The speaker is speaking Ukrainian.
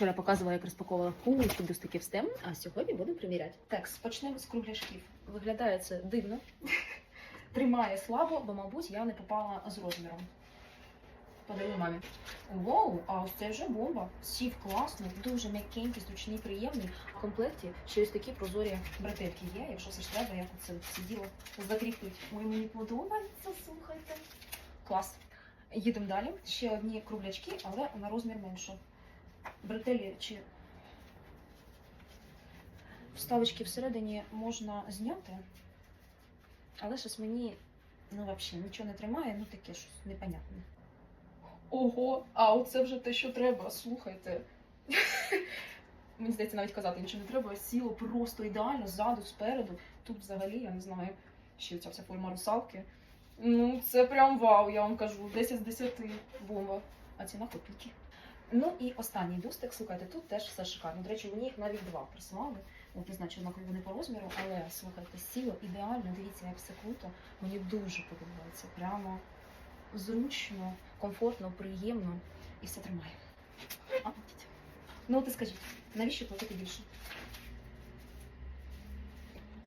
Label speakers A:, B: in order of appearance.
A: Вчора показувала, як розпаковувала кучу бюстиків STEM, а сьогодні будемо приміряти. Так, почнемо з кругляшків. Виглядає це дивно. Тримає слабо, бо, мабуть, я не попала з розміром. Подарую мамі. Воу, а ось це вже бомба. Сів класний, дуже м'якенький, зручний, приємний. В комплекті ще ось такі прозорі бретельки є. Якщо все ж треба, як це сиділо закріпить. Ой, мені подобається, слухайте. Клас. Їдемо далі. Ще одні круглячки, але на розмір менше. Бретелі чи вставочки всередині можна зняти, але щось мені ну, взагалі нічого не тримає, ну таке щось непонятне. Ого, а оце вже те, що треба, слухайте. Мені здається, навіть казати нічого не треба. Сіло просто ідеально ззаду, спереду. Тут взагалі, я не знаю, ще ця вся форма русалки. Ну, це прям вау, я вам кажу. 10 з 10 бомба. А ціна копійки. Ну і останній бюстик, слухайте, тут теж все шикарно. До речі, мені їх навіть два прислали. От не знаю, однакові вони по розміру, але слухайте, сіло ідеально, дивіться, як все круто. Мені дуже подобається. Прямо зручно, комфортно, приємно і все тримає. А. Ну, ти скажіть, навіщо платити більше?